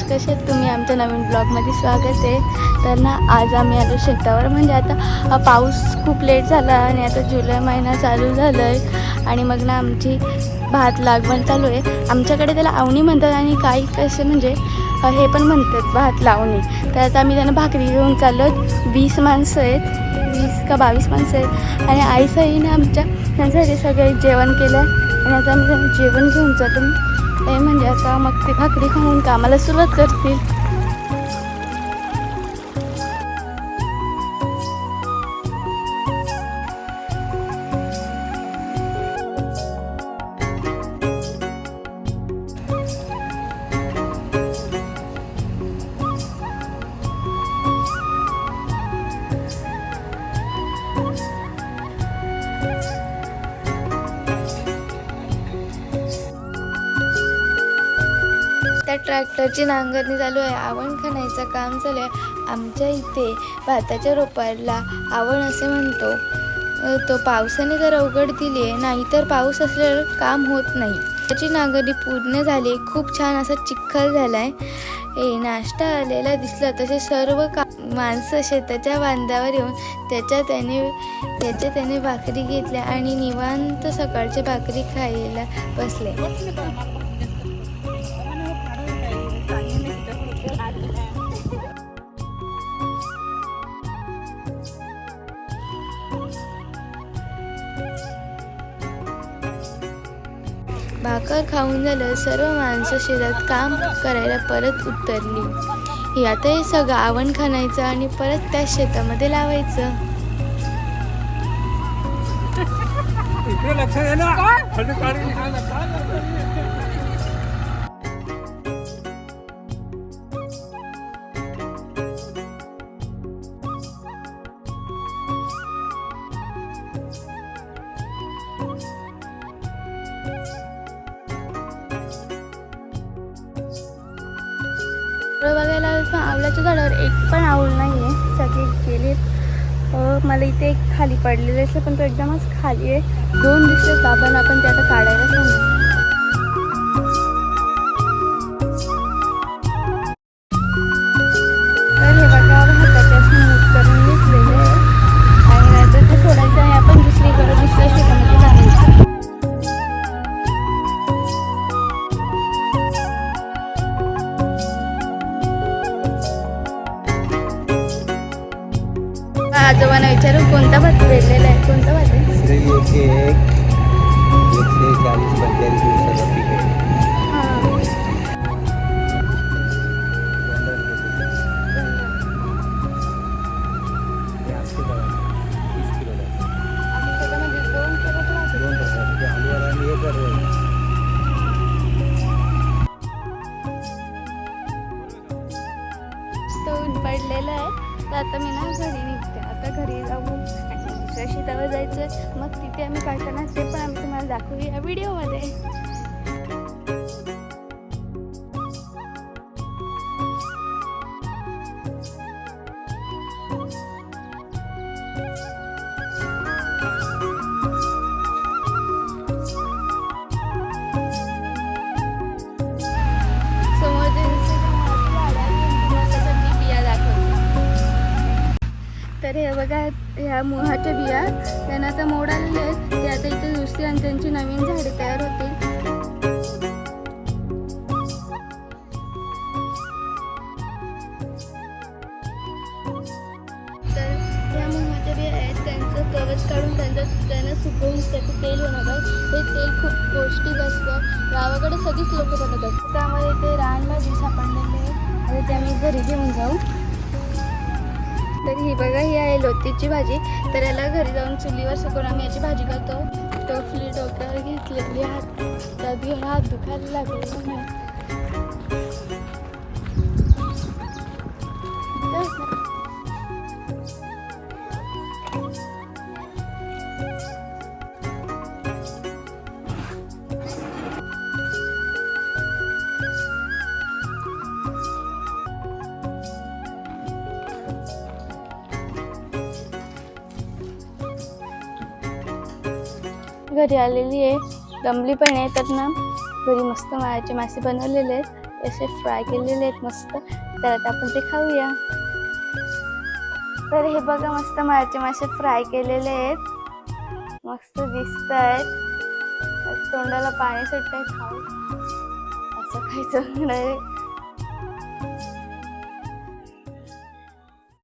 कसे तुम्ही? आमच्या नवीन ब्लॉगमध्ये स्वागत आहे. तर ना आज आम्ही आलो शेतावर. म्हणजे आता पाऊस खूप लेट झाला आणि आता जुलै महिना चालू झाला आहे आणि मग ना आमची भात लागवण चालू आहे. आमच्याकडे त्याला आवणी म्हणतात आणि काही कसे म्हणजे हे पण म्हणतात भात लावणी. तर आता आम्ही त्यांना भाकरी घेऊन चाललो वीस माणसं आहेत. वीस का बावीस माणसं आहेत. आणि आई सईने आमच्या त्यांच्यासाठी सगळे जेवण केलं आणि आता आम्ही त्यांना जेवण घेऊन जातो. ते म्हणजे आता मग ते भाकरी खाऊन कामाला सुरुवात करतील. ट्रॅक्टरची नांगरणी चालू आहे. आवण खणायचं काम चालू आहे. आमच्या इथे भाताच्या रोपाला आवण असे म्हणतो. तो पावसाने जर अवघड दिली आहे नाहीतर पाऊस असल्यावर काम होत नाही. त्याची नांगरणी पूर्ण झाली. खूप छान असा चिखल झाला आहे ए नाश्ता आलेला दिसला. तसे सर्व का माणसं शेताच्या बांधावर येऊन त्याच्या त्याने त्याच्या त्याने भाकरी घेतल्या आणि निवांत सकाळची भाकरी खायला बसले. भाकर खाऊन झालं सर्व माणसं शेतात काम करायला परत उतरली. यातही आता हे सगळं आवण खाणायचं आणि परत त्या शेतामध्ये लावायचं. इकडे लक्ष आवळं बघायला पण आवळ्याच्या झाडावर एक पण आवळ नाही आहे सगळे गेलेत. मला इथे एक खाली पडलेलं असलं पण तो एकदमच खाली आहे. दोन दिसले बाबांना आपण ते आता काढायला सांगू. आजोबांना विचारू कोणता भात वेगलेला आहे? कोणता भात आहे? श्री एकशे एक एकशे चाळीस पंचेचाळीस दिवसाचा पीक आहे. पडलेलं आहे. तर आता मी ना घरी निघते. आता घरी जाऊन दुसऱ्या शेतावर जायचं मग तिथे आम्ही काढताना ते पण आम्ही तुम्हाला दाखवूया व्हिडिओमध्ये. बघा ह्या मोहाच्या बिया. त्यांना आता मोड आलेले आहेत. ते आता इथे दुसरी आणि त्यांची नवीन झाडे तयार होतील. तर ह्या मोहाच्या बिया आहेत. त्यांचं कवच काढून त्यांचं त्यांना सुकवून त्याचं तेल बनवतात ते तेल खूप पौष्टिक असतं. गावाकडे सगळीच लोक बनवतात. त्यामुळे ते रानभाजी सापडलेले आहे. आणि ते आम्ही घरी घेऊन जाऊ. तर ही बघा ही आहे लोतीची भाजी. तर याला घरी जाऊन चुलीवर सुकून आम्ही याची भाजी करतो. टोपली डोक्यावर घेतलेली हात त्यात हात दुखायला लागले नाही. घरी आलेली आहे. दमली पण आहे. तर ना घरी मस्त मायाचे मासे बनवलेले आहेत. असे फ्राय केलेले आहेत मस्त. तर आता आपण ते खाऊया. तर हे बघा मस्त मायाचे मासे फ्राय केलेले आहेत. मस्त दिसत आहेत तोंडाला पाणी सुटत खाऊ. असं खायचं नाही.